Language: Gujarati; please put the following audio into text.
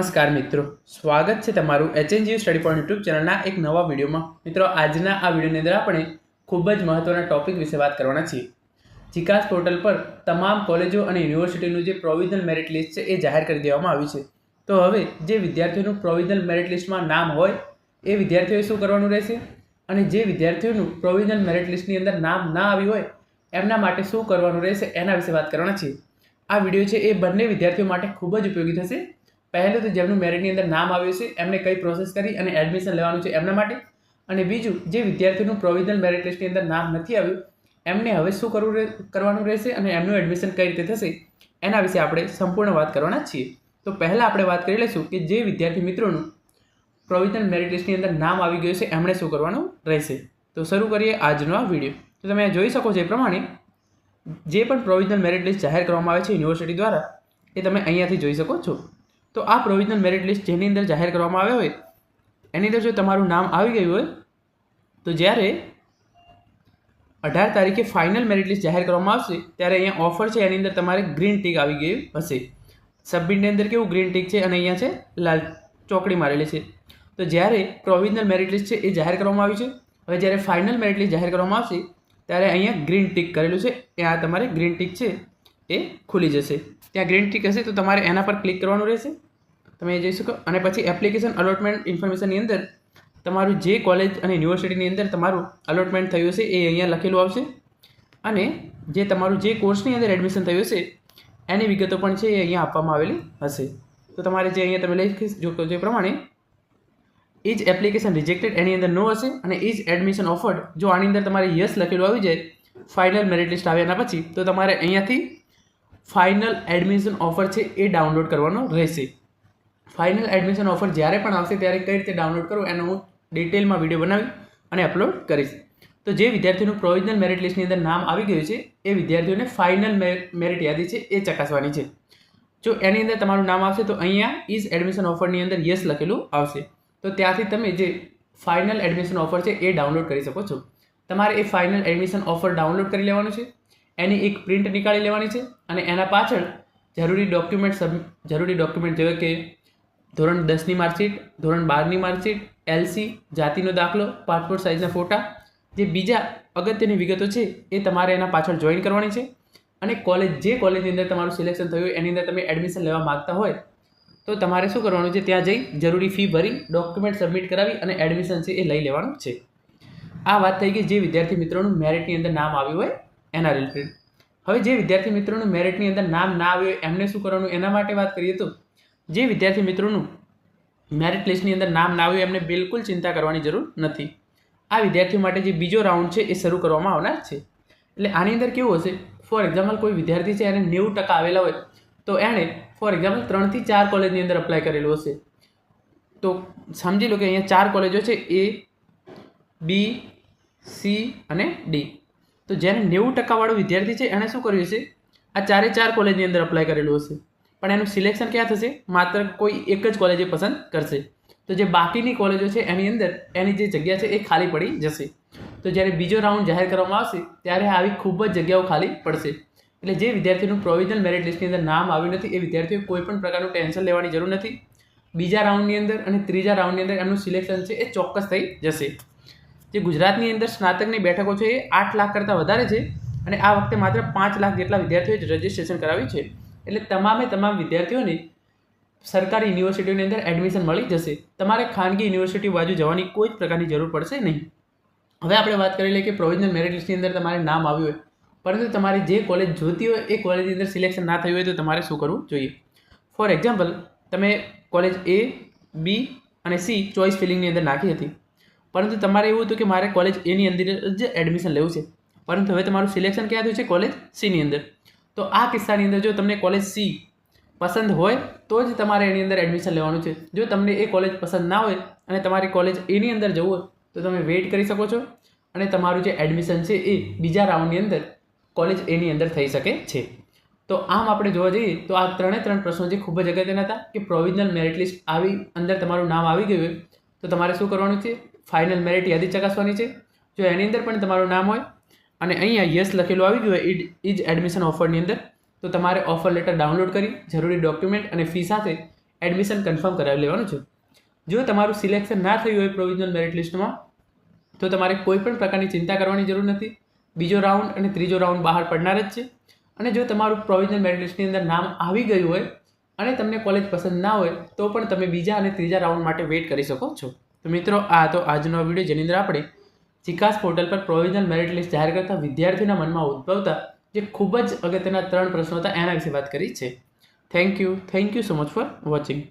નમસ્કાર મિત્રો. સ્વાગત છે તમારું એચએનજીયુ સ્ટડી પોઈન્ટ યુટ્યુબ ચેનલના એક નવા વિડીયોમાં. મિત્રો, આજના આ વિડીયોની અંદર આપણે ખૂબ જ મહત્ત્વના ટોપિક વિશે વાત કરવાના છીએ. જીકાસ પોર્ટલ પર તમામ કોલેજો અને યુનિવર્સિટીનું જે પ્રોવિઝનલ મેરિટ લિસ્ટ છે એ જાહેર કરી દેવામાં આવ્યું છે. તો હવે જે વિદ્યાર્થીઓનું પ્રોવિઝનલ મેરિટ લિસ્ટમાં નામ હોય, એ વિદ્યાર્થીઓએ શું કરવાનું રહેશે? અને જે વિદ્યાર્થીઓનું પ્રોવિઝનલ મેરિટ લિસ્ટની અંદર નામ ના આવ્યું હોય, એમના માટે શું કરવાનું રહેશે? એના વિશે વાત કરવાના છીએ. આ વીડિયો છે એ બંને વિદ્યાર્થીઓ માટે ખૂબ જ ઉપયોગી થશે. પહેલું તો જેમનું મેરિટની અંદર નામ આવ્યું છે, એમને કઈ પ્રોસેસ કરી અને એડમિશન લેવાનું છે એમના માટે. અને બીજું, જે વિદ્યાર્થીનું પ્રોવિઝનલ મેરિટ લિસ્ટની અંદર નામ નથી આવ્યું, એમને હવે શું કરવું કરવાનું રહેશે અને એમનું એડમિશન કઈ રીતે થશે, એના વિશે આપણે સંપૂર્ણ વાત કરવાના છીએ. તો પહેલાં આપણે વાત કરી લઈશું કે જે વિદ્યાર્થી મિત્રોનું પ્રોવિઝનલ મેરિટ લિસ્ટની અંદર નામ આવી ગયું છે, એમણે શું કરવાનું રહેશે. તો શરૂ કરીએ આજનો આ વીડિયો તો તમે જોઈ શકો છો એ પ્રમાણે, જે પણ પ્રોવિઝનલ મેરિટ લિસ્ટ જાહેર કરવામાં આવે છે યુનિવર્સિટી દ્વારા, એ તમે અહીંયાથી જોઈ શકો છો. તો આ પ્રોવિઝનલ મેરિટ લિસ્ટ જેની અંદર જાહેર કરવામાં આવ્યો હોય, એની અંદર જો તમારું નામ આવી ગયું હોય, તો જ્યારે અઢાર તારીખે ફાઇનલ મેરિટ લિસ્ટ જાહેર કરવામાં આવશે, ત્યારે અહીંયા ઓફર છે, એની અંદર તમારે ગ્રીન ટીક આવી ગયું હશે. સબમિટની અંદર કેવું ગ્રીન ટીક છે, અને અહીંયા છે, લાલ ચોકડી મારેલી છે. તો જ્યારે પ્રોવિઝનલ મેરિટ લિસ્ટ છે, એ જાહેર કરવામાં આવ્યું છે. હવે જ્યારે ફાઇનલ મેરિટ લિસ્ટ જાહેર કરવામાં આવશે, ત્યારે અહીંયા ગ્રીન ટીક કરેલું છે. ત્યાં તમારે ગ્રીન ટીક છે. એ ખુલી જશે. ત્યાં ગ્રીન ટીક હશે તો તમારે એના પર ક્લિક કરવાનું રહેશે. તમે જઈ શકો. અને પછી એપ્લિકેશન અલોટમેન્ટ ઇન્ફોર્મેશનની અંદર તમારું જે કોલેજ અને યુનિવર્સિટીની અંદર તમારું અલોટમેન્ટ થયું હશે એ અહીંયા લખેલું આવશે. અને જે તમારું જે કોર્સની અંદર એડમિશન થયું હશે, એની વિગતો પણ છે એ અહીંયા આપવામાં આવેલી હશે. તો તમારે જે અહીંયા તમે લખી જો જે પ્રમાણે ઇજ એપ્લિકેશન રિજેક્ટેડ એની અંદર નો હશે અને ઇજ એડમિશન ઓફર્ડ જો આની અંદર તમારે યસ લખેલું આવી જાય ફાઇનલ મેરિટ લિસ્ટ આવે એના પછી, તો તમારે અહીંયાથી ફાઇનલ એડમિશન ઓફર છે એ ડાઉનલોડ કરવાનો રહેશે. ફાઇનલ એડમિશન ઓફર જ્યારે પણ આવશે ત્યારે કઈ રીતે ડાઉનલોડ કરવું એનો હું ડિટેલમાં વીડિયો બનાવી અને અપલોડ કરીશ. તો જે વિદ્યાર્થીનું પ્રોવિઝનલ મેરિટ લિસ્ટની અંદર નામ આવી ગયું છે, એ વિદ્યાર્થીઓને ફાઇનલ મેરિટ યાદી છે એ ચકાસવાની છે. જો એની અંદર તમારું નામ આવશે તો અહીંયા ઇઝ એડમિશન ઓફરની અંદર યસ લખેલું આવશે. તો ત્યાંથી તમે જે ફાઇનલ એડમિશન ઓફર છે એ ડાઉનલોડ કરી શકો છો. તમારે એ ફાઇનલ એડમિશન ઓફર ડાઉનલોડ કરી લેવાનું છે. એની એક પ્રિન્ટ નીકાળી લેવાની છે અને એના પાછળ જરૂરી ડોક્યુમેન્ટ સબ જરૂરી ડોક્યુમેન્ટ જેવા કે ધોરણ દસની માર્કશીટ, ધોરણ બારની માર્કશીટ એલસી જાતિનો દાખલો પાસપોર્ટ સાઇઝના ફોટા, જે બીજા અગત્યની વિગતો છે એ તમારે એના પાછળ જોઈન કરવાની છે. અને કોલેજ જે કોલેજની અંદર તમારું સિલેક્શન થયું એની અંદર તમે એડમિશન લેવા માગતા હોય, તો તમારે શું કરવાનું છે? ત્યાં જઈ જરૂરી ફી ભરી ડોક્યુમેન્ટ સબમિટ કરાવી અને એડમિશન છે એ લઈ લેવાનું છે. આ વાત થઈ ગઈ જે વિદ્યાર્થી મિત્રોનું મેરિટની અંદર નામ આવ્યું હોય એના રિલેટેડ હવે જે વિદ્યાર્થી મિત્રોનું મેરિટની અંદર નામ ના આવ્યું, એમને શું કરવાનું? એના માટે વાત કરીએ તો, જે વિદ્યાર્થી મિત્રોનું મેરિટ લિસ્ટની અંદર નામ ના આવ્યું, એમને બિલકુલ ચિંતા કરવાની જરૂર નથી. આ વિદ્યાર્થીઓ માટે જે બીજો રાઉન્ડ છે, એ શરૂ કરવામાં આવનાર છે. એટલે આની અંદર કેવું હશે? ફોર એક્ઝામ્પલ, કોઈ વિદ્યાર્થી છે, એને નેવું ટકા આવેલા હોય, તો એણે ફોર એક્ઝામ્પલ ત્રણથી ચાર કોલેજની અંદર અપ્લાય કરેલું હશે. તો સમજી લો કે અહીંયા ચાર કોલેજો છે, એ બી, સી અને ડી. તો જેને નેવું ટકાવાળો વિદ્યાર્થી છે, એણે શું કર્યું છે આ ચારે ચાર કોલેજની અંદર અપ્લાય કરેલું હશે. પણ એનું સિલેક્શન ક્યાં થશે? માત્ર કોઈ એક જ કોલેજે પસંદ કરશે. તો જે બાકીની કોલેજો છે, એની અંદર, એની જે જગ્યા છે, એ ખાલી પડી જશે. તો જ્યારે બીજો રાઉન્ડ જાહેર કરવામાં આવશે, ત્યારે આવી ખૂબ જ જગ્યાઓ ખાલી પડશે. એટલે જે વિદ્યાર્થીનું પ્રોવિઝનલ મેરિટ લિસ્ટની અંદર નામ આવ્યું નથી, એ વિદ્યાર્થીઓ કોઈ પણ પ્રકારનું ટેન્શન લેવાની જરૂર નથી. બીજા રાઉન્ડની અંદર અને ત્રીજા રાઉન્ડની અંદર એમનું સિલેક્શન છે, એ ચોક્કસ થઈ જશે. જે ગુજરાતની અંદર સ્નાતકની બેઠકો છે એ આઠ લાખ કરતાં વધારે છે અને આ વખતે માત્ર પાંચ લાખ જેટલા વિદ્યાર્થીઓએ જ રજિસ્ટ્રેશન કરાવ્યું છે. એટલે તમામે તમામ વિદ્યાર્થીઓને સરકારી યુનિવર્સિટીઓની અંદર એડમિશન મળી જશે. તમારે ખાનગી યુનિવર્સિટી બાજુ જવાની કોઈ જ પ્રકારની જરૂર પડશે નહીં. હવે આપણે વાત કરી લઈએ કે પ્રોવિઝનલ મેરિટ લિસ્ટની અંદર તમારે નામ આવ્યું હોય. પરંતુ તમારે જે કોલેજ જોતી હોય એ કોલેજની અંદર સિલેક્શન ના થયું હોય તો તમારે શું કરવું જોઈએ? ફોર એક્ઝામ્પલ તમે કોલેજ એ બી અને સી ચોઇસ ફિલિંગની અંદર નાખી હતી. પરંતુ તમારે એવું હતું કે મારે કોલેજ એની અંદર જ એડમિશન લેવું છે. પરંતુ હવે તમારું સિલેક્શન ક્યાં થયું છે? કોલેજ સીની અંદર. તો આ કિસ્સાની અંદર જો તમને કોલેજ સી પસંદ હોય, તો જ તમારે એની અંદર એડમિશન લેવાનું છે. જો તમને એ કોલેજ પસંદ ના હોય અને તમારે કોલેજ એની અંદર જવું હોય, તો તમે વેઇટ કરી શકો છો. અને તમારું જે એડમિશન છે એ બીજા રાઉન્ડની અંદર કોલેજ એની અંદર થઈ શકે છે. તો આમ આપણે જોવા જઈએ, તો આ ત્રણે ત્રણ પ્રશ્નો જે ખૂબ જ અગત્યના હતા, કે પ્રોવિઝનલ મેરિટ લિસ્ટ આવી, અંદર તમારું નામ આવી ગયું હોય, તો તમારે શું કરવાનું છે? ફાઇનલ મેરિટ યાદી ચકાસવાની છે. જો એની અંદર પણ તમારું નામ હોય અને અહીંયા યસ લખેલું આવી ગયું હોય ઇજ એડમિશન ઓફરની અંદર, તો તમારે ઓફર લેટર ડાઉનલોડ કરી, જરૂરી ડોક્યુમેન્ટ અને ફી સાથે એડમિશન કન્ફર્મ કરાવી લેવાનું છે. જો તમારું સિલેક્શન ના થયું હોય પ્રોવિઝનલ મેરિટ લિસ્ટમાં તો તમારે કોઈ પણ પ્રકારની ચિંતા કરવાની જરૂર નથી. બીજો રાઉન્ડ અને ત્રીજો રાઉન્ડ બહાર પડનાર જ છે. અને જો તમારું પ્રોવિઝનલ મેરિટ લિસ્ટની અંદર નામ આવી ગયું હોય અને તમને કોલેજ પસંદ ના હોય, તો પણ તમે બીજા અને ત્રીજા રાઉન્ડ માટે વેઇટ કરી શકો છો. તો મિત્રો, આ તો આજનો વીડિયો જેની અંદર આપણે ચિકાસ પોર્ટલ પર પ્રોવિઝનલ મેરિટ લિસ્ટ જાહેર કરતા વિદ્યાર્થીના મનમાં ઉદ્ભવતા જે ખૂબ જ અગત્યના ત્રણ પ્રશ્નો હતા એના વિશે વાત કરી છે. Thank you thank you so much for watching